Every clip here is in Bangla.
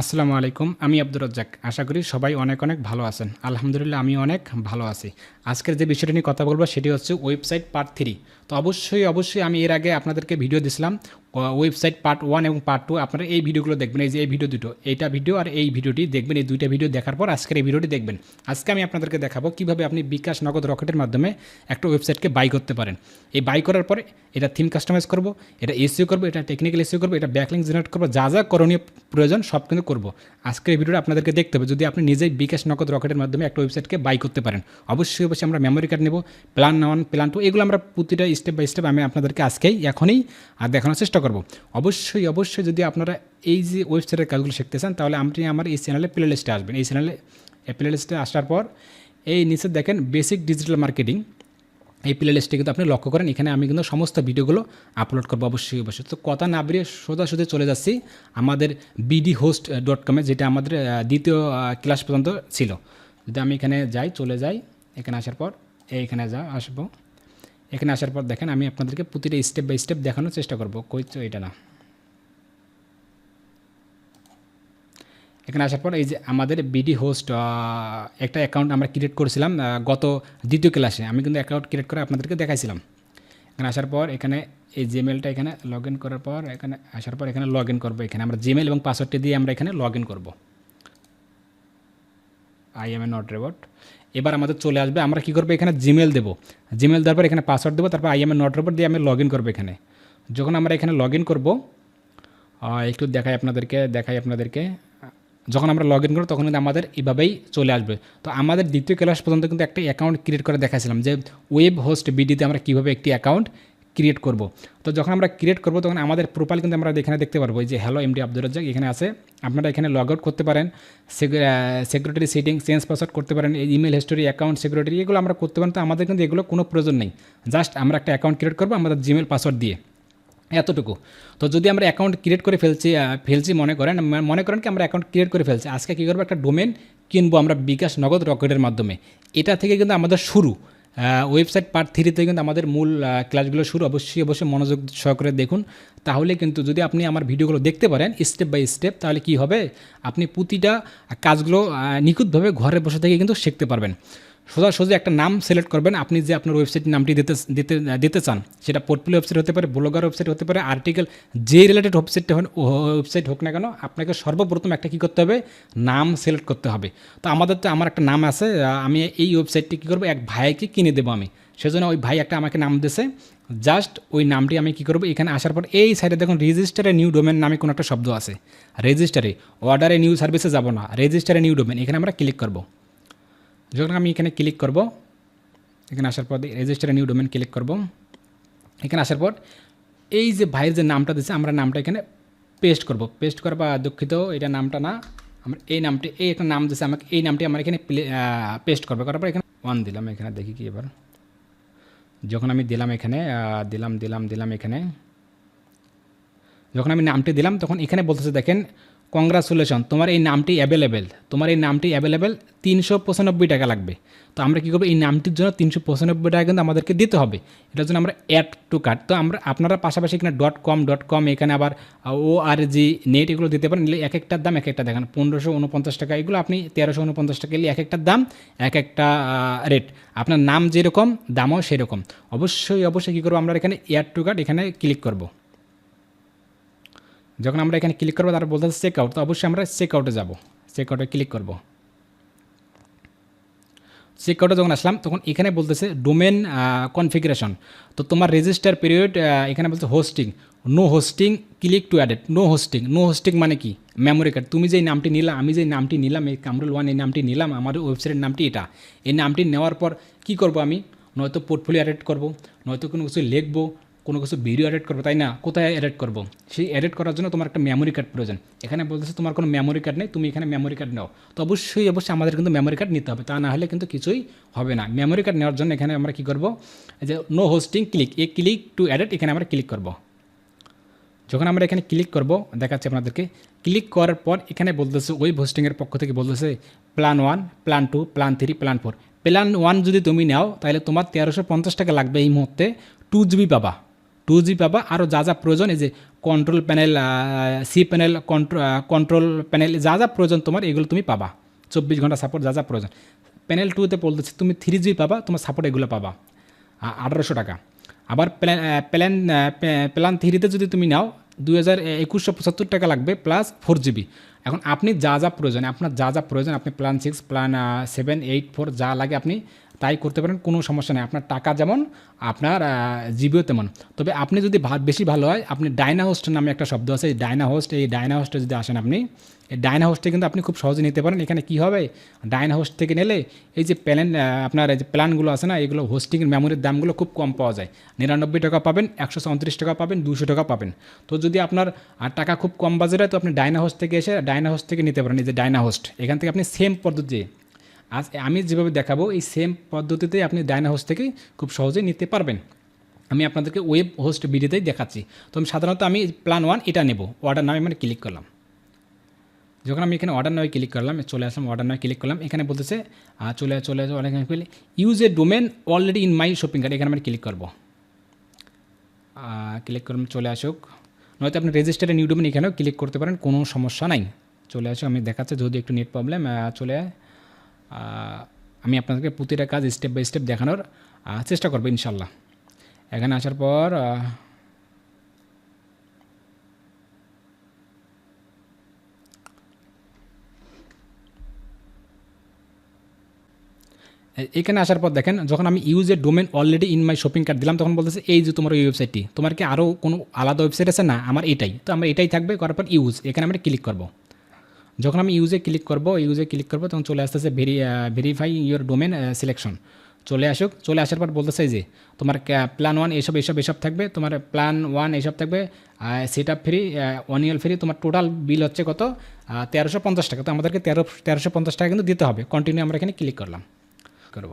আসসালামু আলাইকুম, আমি আব্দুর রাজ্জাক। আশা করি সবাই অনেক অনেক ভালো আছেন। আলহামদুলিল্লাহ আমি অনেক ভালো আছি। আজকের যে বিষয়টি নিয়ে কথা বলব, সেটি হচ্ছে ওয়েবসাইট পার্ট থ্রি তো অবশ্যই অবশ্যই আমি এর আগে আপনাদেরকে ভিডিও দিছিলাম ওয়েবসাইট পার্ট ওয়ান এবং পার্ট টু আপনারা এই ভিডিওগুলো দেখবেন, এই যে এই ভিডিও দুটো, এইটা ভিডিও আর এই ভিডিওটি দেখবেন, এই দুইটা ভিডিও দেখার পর আজকের এই ভিডিওটি দেখবেন। আজকে আমি আপনাদেরকে দেখাবো কীভাবে আপনি বিকাশ নগদ রকেটের মাধ্যমে একটা ওয়েবসাইটকে বাই করতে পারেন। এই বাই করার পরে এটা থিম কাস্টমাইজ করব, এটা এসিও করব, এটা টেকনিক্যাল এসিও করব, এটা ব্যাকলিং জেনারেট করব, যা যা করণীয় প্রয়োজন সব কিন্তু করব। আজকের এই ভিডিওটা আপনাদেরকে দেখতে হবে, যদি আপনি নিজেই বিকাশ নগদ রকেটের মাধ্যমে একটা ওয়েবসাইটকে বাই করতে পারেন। অবশ্যই অবশ্যই আমরা মেমোরি কার্ড নেব প্ল্যান ওয়ান প্ল্যান টু এগুলো আমরা প্রতিটা স্টেপ বাই স্টেপ আমি আপনাদেরকে আজকেই, এখনই, আর দেখানোর চেষ্টা করব। অবশ্যই অবশ্যই যদি আপনারা এই যে ওয়েবসাইটের কাজগুলো শিখতে চান, তাহলে আপনি আমার এই চ্যানেলে প্লে লিস্টে আসবেন। এই চ্যানেলে প্লে লিস্টে আসার পর, এই নিচে দেখেন বেসিক ডিজিটাল মার্কেটিং এই প্লে লিস্টে কিন্তু আপনি লক্ষ্য করেন, এখানে আমি কিন্তু সমস্ত ভিডিওগুলো আপলোড করব অবশ্যই অবশ্যই। তো কথা না বেরিয়ে সোজাসুজি চলে যাচ্ছি আমাদের বিডি হোস্ট ডট কমে যেটা আমাদের দ্বিতীয় ক্লাস পর্যন্ত ছিল। যদি আমি এখানে যাই, চলে যাই, এখানে আসার পর, এইখানে যা, আসব। এখানে আসার পর দেখেন, আমি আপনাদেরকে প্রতিটা স্টেপ বাই স্টেপ দেখানোর চেষ্টা করব। কই তো এটা না। এখানে আসার পর এই যে আমাদের বিডি হোস্ট একটা অ্যাকাউন্ট আমরা ক্রিয়েট করেছিলাম গত দ্বিতীয় ক্লাসে আমি কিন্তু অ্যাকাউন্ট ক্রিয়েট করে আপনাদেরকে দেখাইছিলাম। এখানে আসার পর এখানে এই জিমেলটা এখানে লগ ইন করার পর, এখানে আসার পর এখানে লগ ইন করব এখানে। আমরা জিমেল এবং পাসওয়ার্ডটি দিয়ে আমরা এখানে লগ ইন করব। I am a not robot এবার আমাদের চলে আসবে, আমরা কী করব এখানে জিমেল দেবো। জিমেল দেওয়ার পর এখানে পাসওয়ার্ড দেবো, তারপর আই এম এ রেবট দিয়ে আমি লগ ইন করব এখানে। যখন আমরা এখানে লগ ইন করব একটু দেখাই আপনাদেরকে দেখাই আপনাদেরকে। যখন আমরা লগ ইন করব, তখন কিন্তু আমাদের এভাবেই চলে আসবে। তো আমাদের দ্বিতীয় ক্লাস পর্যন্ত কিন্তু একটা অ্যাকাউন্ট ক্রিয়েট করে দেখাছিলাম যে ওয়েব হোস্ট বিডিতে আমরা কীভাবে একটি অ্যাকাউন্ট ক্রিয়েট করব। তো যখন আমরা ক্রিয়েট করব, তখন আমাদের প্রোফাইল কিন্তু আমরা এখানে দেখতে পারব। যে হ্যালো এমডি আব্দুর রাজ্জাক এখানে আছে। আপনারা এখানে লগ আউট করতে পারেন। সিকিউরিটি সেটিং চেঞ্জ পাসওয়ার্ড করতে পারেন। ইমেল হিস্টোরি অ্যাকাউন্ট সিকিউরিটি এগুলো আমরা করতে পারেন। তো আমাদের কিন্তু এগুলো কোনো প্রয়োজন নেই। জাস্ট আমরা একটা অ্যাকাউন্ট ক্রিয়েট করব আমাদের জিমেল পাসওয়ার্ড দিয়ে। এতটুকু। তো যদি আমরা অ্যাকাউন্ট ক্রিয়েট করে ফেলছি ফেলছি মনে করেন মনে করেন কি আমরা অ্যাকাউন্ট ক্রিয়েট করে ফেলছি। আজকে কী করব? একটা ডোমেন কিনবো আমরা বিকাশ নগদ রকেটের মাধ্যমে। এটা থেকে কিন্তু আমাদের শুরু। ওয়েবসাইট পার্ট থ্রিতে কিন্তু আমাদের মূল ক্লাসগুলো শুরু। অবশ্যই অবশ্যই মনোযোগ সহকারে দেখুন। তাহলে কিন্তু যদি আপনি আমার ভিডিওগুলো দেখতে পারেন স্টেপ বাই স্টেপ তাহলে কি হবে? আপনি প্রতিটা কাজগুলো নিখুঁতভাবে ঘরে বসে থেকে কিন্তু শিখতে পারবেন। সোজাসুজি একটা নাম সিলেক্ট করবেন। আপনি যে আপনার ওয়েবসাইট নামটি দিতে দিতে দিতে চান, সেটা পোর্টফোলিও ওয়েবসাইট হতে পারে ব্লগার ওয়েবসাইট হতে পারে আর্টিকেল যে রিলেটেড ওয়েবসাইটটা ওয়েবসাইট হোক না কেন, আপনাকে সর্বপ্রথম একটা কী করতে হবে? নাম সিলেক্ট করতে হবে। তো আমাদের তো আমার একটা নাম আছে, আমি এই ওয়েবসাইটটি কী করব? এক ভাইকে কিনে দেবো আমি। সেজন্য ওই ভাই একটা আমাকে নাম দিয়েছে। জাস্ট ওই নামটি আমি কী করব? এখানে আসার পর এই সাইডে দেখুন রেজিস্টারে নিউ ডোমেন নামে কোনো একটা শব্দ আছে। রেজিস্টারে অর্ডারে নিউ সার্ভিসে যাব না রেজিস্টারে নিউ ডোমেন এখানে আমরা ক্লিক করব। যখন আমি এখানে ক্লিক করব, এখানে আসার পর রেজিস্টার নিউ ডোমেন ক্লিক করব, এখানে আসার পর এই যে ভাইয়ের যে নামটা দিচ্ছে আমরা নামটা এখানে পেস্ট করব। পেস্ট করা বা দুঃখিত, এটা নামটা না, আমরা এই নামটি, এই একটা নাম দিচ্ছে আমাকে, এই নামটি আমার এখানে পেস্ট করবে। করার পর এখানে ওয়ান দিলাম, এখানে দেখি কি এবার। যখন আমি দিলাম এখানে দিলাম দিলাম দিলাম এখানে, যখন আমি নামটি দিলাম, তখন এখানে বলতেছে, দেখেন কংগ্রাচুলেশন তোমার এই নামটি অ্যাভেলেবেল তোমার এই নামটি অ্যাভেলেবেল তিনশো পঁচানব্বই টাকা লাগবে। তো আমরা কী করব? এই নামটির জন্য তিনশো পঁচানব্বই টাকা কিন্তু আমাদেরকে দিতে হবে। এটার জন্য আমরা অ্যাড টু কার্ড তো আমরা আপনারা পাশাপাশি এখানে ডট কম ডট কম এখানে আবার ও আর জি নেট এগুলো দিতে পারেন। এক একটার দাম এক একটা দেখেন। পনেরোশো উনপঞ্চাশ টাকা, এগুলো আপনি তেরোশো উনপঞ্চাশ টাকা নিলে এক একটার দাম এক একটা রেট আপনার নাম যেরকম, দামও সেরকম। অবশ্যই অবশ্যই কী করব? আমরা এখানে অ্যাড টু কার্ড এখানে ক্লিক করব। যখন আমরা এখানে ক্লিক করব তারা বলতে চেক আউট তো অবশ্যই আমরা চেক আউটে যাব। চেক আউটে ক্লিক করব। চেক আউটে যখন আসলাম, তখন এখানে বলতেছে ডোমেন কনফিগারেশন তো তোমার রেজিস্টার পিরিয়ড এখানে বলছে hosting no hosting click to added no hosting no hosting মানে কি? মেমোরি কার্ড তুমি যেই নামটি নিলাম আমি যেই নামটি নিলাম, এই কামরুল ওয়ান এই নামটি নিলাম, আমার ওয়েবসাইটের নামটি এটা। এই নামটি নেওয়ার পর কি করব আমি? নয়তো পোর্টফোলিও অ্যাডেড করব, নয়তো কোনো কিছু লিখব কোনো কিছু ভিডিও এডিট করব, তাই না? কোথায় এডিট করব? সেই এডিট করার জন্য তোমার একটা মেমোরি কার্ড প্রয়োজন। এখানে বলতেছে, তোমার কোনো মেমোরি কার্ড নেই, তুমি এখানে মেমোরি কার্ড নাও। তো অবশ্যই অবশ্যই আমাদের কিন্তু মেমোরি কার্ড নিতে হবে, তা না হলে কিন্তু কিছুই হবে না। মেমোরি কার্ড নেওয়ার জন্য এখানে আমরা কী করব? যে no hosting click A click to edit এখানে আমরা ক্লিক করব। যখন আমরা এখানে ক্লিক করব, দেখাচ্ছি আপনাদেরকে ক্লিক করার পর এখানে বলতেছে ওয়েব হোস্টিংয়ের পক্ষ থেকে বলতেছে plan one plan two plan three plan four plan one যদি তুমি নাও, তাহলে তোমার তেরোশো পঞ্চাশ টাকা লাগবে এই মুহূর্তে টু জিবি পাবা। টু জি পাবা আরও যা যা প্রয়োজন এই যে control panel C panel control panel যা যা প্রয়োজন তোমার এগুলো তুমি পাবা। চব্বিশ ঘণ্টা সাপোর্ট যা যা প্রয়োজন প্যানেল টুতে বলতেছে তুমি থ্রি জি পাবা তোমার সাপোর্ট এগুলো পাবা। আঠারোশো টাকা। আবার প্ল্যান প্ল্যান প্ল্যান থ্রিতে যদি তুমি নাও দুই হাজার একুশশো পঁচাত্তর টাকা লাগবে প্লাস ফোর জিবি এখন, আপনি যা যা প্রয়োজন আপনার যা যা প্রয়োজন আপনি plan six plan seven eight four যা লাগে, আপনি তাই করতে পারেন, কোনো সমস্যা নেই। আপনার টাকা যেমন, আপনার জিবিও তেমন। তবে আপনি যদি বেশি ভালো হয়, আপনি ডায়না হোস্ট নামে একটা শব্দ আছে, এই ডায়না হোস্ট, এই ডায়না হোস্টে যদি আসেন আপনি, এই ডায়না হোস্টে কিন্তু আপনি খুব সহজে নিতে পারেন। এখানে কী হবে? ডায়না হোস্ট থেকে নিলে এই যে প্ল্যান আপনার এই যে প্ল্যানগুলো আছে না, এগুলো হোস্টিংয়ের মেমোরির দামগুলো খুব কম পাওয়া যায়। নিরানব্বই টাকা পাবেন, একশো চৌত্রিশ টাকা পাবেন দুশো টাকা পাবেন। তো যদি আপনার টাকা খুব কম বাজেট হয়, তো আপনি ডায়না হোস্ট থেকে এসে, ডায়না হোস্ট থেকে নিতে পারেন, এই যে ডায়না হোস্ট। এখান থেকে আপনি সেম পদ্ধতি আজ আমি যেভাবে দেখাবো, এই সেম পদ্ধতিতে আপনি ডায়না হোস্ট থেকে খুব সহজেই নিতে পারবেন। আমি আপনাদেরকে ওয়েব হোস্ট ভিডিওতেই দেখাচ্ছি। তো আমি সাধারণত আমি প্ল্যান ওয়ান এটা নেব অর্ডার নামে মানে ক্লিক করলাম। যখন আমি এখানে অর্ডার নয় ক্লিক করলাম, চলে আসলাম অর্ডার নয় ক্লিক করলাম, এখানে বলতেছে চলে চলে অনেক use a domain already in my shopping cart এখানে আমি ক্লিক করব। ক্লিক করলাম, চলে আসুক। নয়তো আপনি রেজিস্টারে নিউ ডোমেন এখানেও ক্লিক করতে পারেন, কোনো সমস্যা নাই। চলে আসুক, আমি দেখাচ্ছি, যদি একটু নেট প্রবলেম চলে আয়। আমি আপনাদেরকে প্রতিটা কাজ স্টেপ বাই স্টেপ দেখানোর চেষ্টা করব, ইনশাল্লাহ। এখানে আসার পর এখানে আসার পর দেখেন, যখন আমি use a domain already in my shopping cart দিলাম, তখন বলতেছে, এই যে তোমার ওই ওয়েবসাইটটি তোমার কি আরও কোনো আলাদা ওয়েবসাইট আছে? না, আমার এটাই। তো আমার এটাই থাকবে, করার পর ইউজ এখানে আমরা ক্লিক করব। যখন আমি ইউজে ক্লিক করব ইউজে ক্লিক করব, তখন চলে আসতেছে very verify your domain selection চলে আসুক, চলে আসার পর বলতেছে যে, তোমার প্ল্যান ওয়ান এসব এসব এসব থাকবে, তোমার প্ল্যান ওয়ান এসব থাকবে set up free one year free তোমার টোটাল বিল হচ্ছে কত? তেরোশো পঞ্চাশ টাকা। তো আমাদেরকে তেরো, তেরোশো পঞ্চাশ টাকা কিন্তু দিতে হবে। কন্টিনিউ আমরা এখানে ক্লিক করলাম। করব।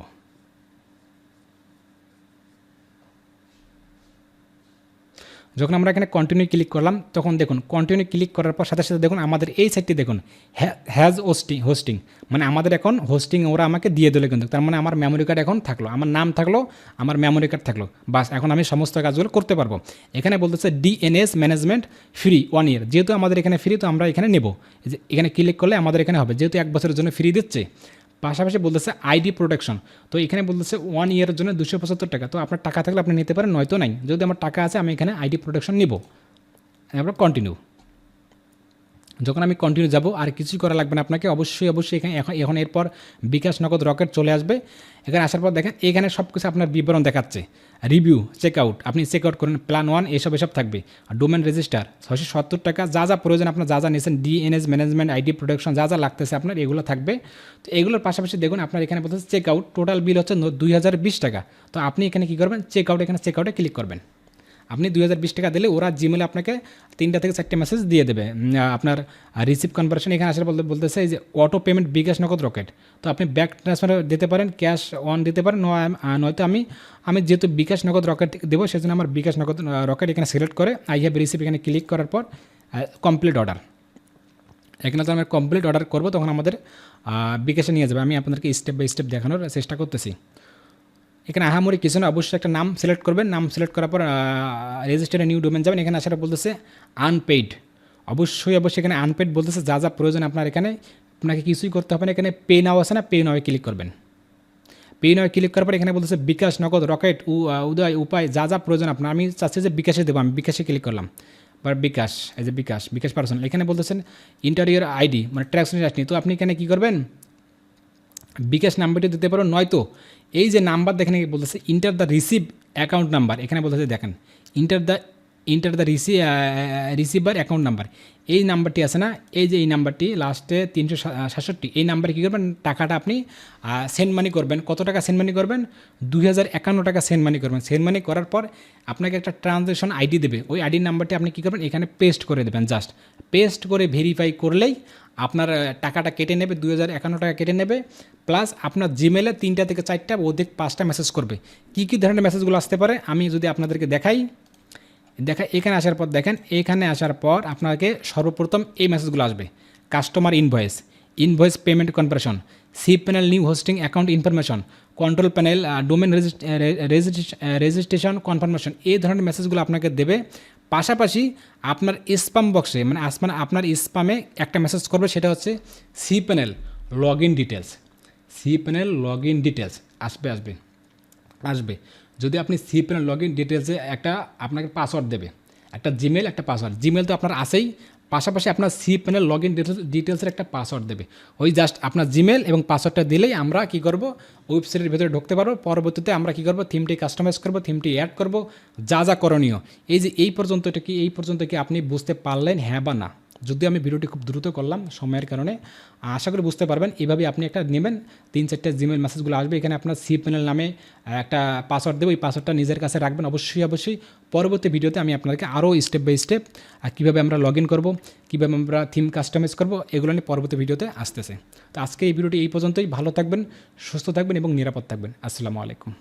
যখন আমরা এখানে কন্টিনিউ ক্লিক করলাম, তখন দেখুন কন্টিনিউ ক্লিক করার পর সাথে সাথে দেখুন, আমাদের এই সাইটটি দেখুন হ্যাজ হোস্টিং হোস্টিং মানে আমাদের এখন হোস্টিং ওরা আমাকে দিয়ে দিল কিন্তু, তার মানে আমার মেমোরি কার্ড এখন থাকল, আমার নাম থাকল, আমার মেমোরি কার্ড থাকল, বাস এখন আমি সমস্ত কাজগুলো করতে পারব। এখানে বলতেছে DNS management free one year যেহেতু আমাদের এখানে ফ্রি তো আমরা এখানে নেব এখানে ক্লিক করলে আমাদের এখানে হবে, যেহেতু এক বছরের জন্য ফ্রি দিচ্ছে পাশাপাশি বলতেছে আইডি প্রোটেকশন। তো এখানে বলতেছে ওয়ান ইয়ারের জন্য দুশো পঁচাত্তর টাকা। তো আপনার টাকা থাকলে আপনি নিতে পারেন, নয়তো নাই। যদি আমার টাকা আছে, আমি এখানে আইডি প্রোটেকশন নিব। এবার কন্টিনিউ যখন আমি কন্টিনিউ যাব, আর কিছুই করা লাগবে না আপনাকে, অবশ্যই অবশ্যই এখানে, এখন এখন এরপর বিকাশ নগদ রকেট চলে আসবে। এখানে আসার পর দেখেন, এখানে সব কিছু আপনার বিবরণ দেখাচ্ছে। রিভিউ চেক আউট আপনি চেক আউট করেন প্ল্যান ওয়ান এসব এসব থাকবে। ডোমেন রেজিস্টার ছয়শো সত্তর টাকা, যা যা প্রয়োজন, আপনার যা যা নিয়েছেন ডিএনএস ম্যানেজমেন্ট আইডি প্রোটেকশন যা যা লাগতেছে আপনার, এগুলো থাকবে। তো এগুলোর পাশাপাশি দেখুন, আপনার এখানে বলতেছে চেক আউট টোটাল বিল হচ্ছে দুই হাজার বিশ টাকা। তো আপনি এখানে কী করবেন? চেক আউট এখানে চেক আউটে ক্লিক করবেন। আপনি দুই হাজার বিশ টাকা দিলে ওরা জিমেলে আপনাকে তিনটা থেকে চারটে মেসেজ দিয়ে দেবে। আপনার রিসিভ কনভার্সন এখানে আসার বলতে বলতেছে যে অটো পেমেন্ট বিকাশ নগদ রকেট তো আপনি ব্যাক ট্রান্সফার দিতে পারেন ক্যাশ অন দিতে পারেন, নয় নয়তো আমি আমি যেহেতু বিকাশ নগদ রকেট দেবো, সেজন্য আমার বিকাশ নগদ রকেট এখানে সিলেক্ট করে আই হ্যাভ রিসিভ এখানে ক্লিক করার পর কমপ্লিট অর্ডার এখানে তো আমরা কমপ্লিট অর্ডার করব, তখন আমাদের বিকাশে নিয়ে যাবে। আমি আপনাদেরকে স্টেপ বাই স্টেপ দেখানোর চেষ্টা করতেছি। এখানে আহামরি কিছু না, অবশ্যই একটা নাম সিলেক্ট করবেন। নাম সিলেক্ট করার পর রেজিস্টারে নিউ ডোমেন যাবেন। এখানে আসার বলতেছে আনপেইড অবশ্যই অবশ্যই এখানে আনপেইড বলতেছে, যা যা প্রয়োজন আপনার এখানে, আপনাকে কিছুই করতে হবে না। এখানে পে নাও আছে না পে নাও ক্লিক করবেন। পে নাও ক্লিক করার পর এখানে বলতেছে বিকাশ নগদ রকেট উদয়, উপায়, যা যা প্রয়োজন আপনার। আমি চাচ্ছি যে বিকাশে দেবো, আমি বিকাশে ক্লিক করলাম। বা বিকাশ, এই যে বিকাশ বিকাশ পার্সোনাল এখানে বলতেছেন ইন্টারিয়ার আইডি মানে ট্রান্সফার আসনি তো আপনি এখানে কী করবেন? বিকাশ নাম্বারটি দিতে পারো, নয়তো এই যে নাম্বার দেখেন বলতেছে enter the receive account number এখানে বলতেছে দেখেন enter the enter the রিসি receiver account number এই নাম্বারটি আছে না, এই যে এই নাম্বারটি লাস্টে তিনশো সাতষট্টি, এই নাম্বারে কী করবেন, টাকাটা আপনি সেন্ড মানি করবেন, কত টাকা সেন্ড মানি করবেন, দুই হাজার একান্ন টাকা সেন্ড মানি করবেন সেন্ড মানি করার পর আপনাকে একটা ট্রানজ্যাকশন আইডি দেবে, ওই আইডি নাম্বারটি আপনি কী করবেন, এখানে পেস্ট করে দেবেন জাস্ট পেস্ট করে ভেরিফাই করলেই আপনার টাকাটা কেটে নেবে, দুই হাজার একান্ন টাকা কেটে নেবে, প্লাস আপনার জিমেলে তিনটা থেকে চারটা, অধিক পাঁচটা মেসেজ করবে। কী কী ধরনের মেসেজগুলো আসতে পারে? আমি যদি আপনাদেরকে দেখাই, দেখা, এখানে আসার পর দেখেন, এখানে আসার পর আপনাকে সর্বপ্রথম এই মেসেজগুলো আসবে। Customer invoice invoice payment conversion C panel new hosting account information control panel domain registration confirmation এই ধরনের মেসেজগুলো আপনাকে দেবে। পাশাপাশি আপনার স্পাম বক্সে মানে আস- মানে আপনার স্পামে একটা মেসেজ করবে, সেটা হচ্ছে C panel log in details C panel log in details আসবে আসবে আসবে। যদি আপনি সি প্যানেল লগ ইন ডিটেলসে একটা আপনাকে পাসওয়ার্ড দেবে, একটা জিমেল একটা পাসওয়ার্ড জিমেল তো আপনার আসেই পাশাপাশি আপনার সি প্যানেল লগ ইন ডিটেলসের একটা পাসওয়ার্ড দেবে। ওই জাস্ট আপনার জিমেল এবং পাসওয়ার্ডটা দিলেই আমরা কি করব? ওয়েবসাইটের ভেতরে ঢুকতে পারব। পরবর্তীতে আমরা কি করব? থিমটি কাস্টমাইজ করব থিমটি অ্যাড করব। যা যা করণীয়। এই যে এই পর্যন্ত এটা কি? এই পর্যন্ত কি আপনি বুঝতে পারলেন? হ্যাঁ বা না? যদিও আমি ভিডিওটি খুব দ্রুত করলাম সময়ের কারণে, আশা করি বুঝতে পারবেন। এইভাবে আপনি একটা নেবেন, তিন চারটে জিমেল মেসেজগুলো আসবে। এখানে আপনার সি প্যানেল নামে একটা পাসওয়ার্ড দেবো। এই পাসওয়ার্ডটা নিজের কাছে রাখবেন অবশ্যই অবশ্যই। পরবর্তী ভিডিওতে আমি আপনাদেরকে আরও স্টেপ বাই স্টেপ কীভাবে আমরা লগ ইন করব, কীভাবে আমরা থিম কাস্টমাইজ করব, এগুলো নিয়ে পরবর্তী ভিডিওতে আসতেছে। তো আজকে এই ভিডিওটি এই পর্যন্তই। ভালো থাকবেন, সুস্থ থাকবেন এবং নিরাপদ থাকবেন। আসসালামু আলাইকুম।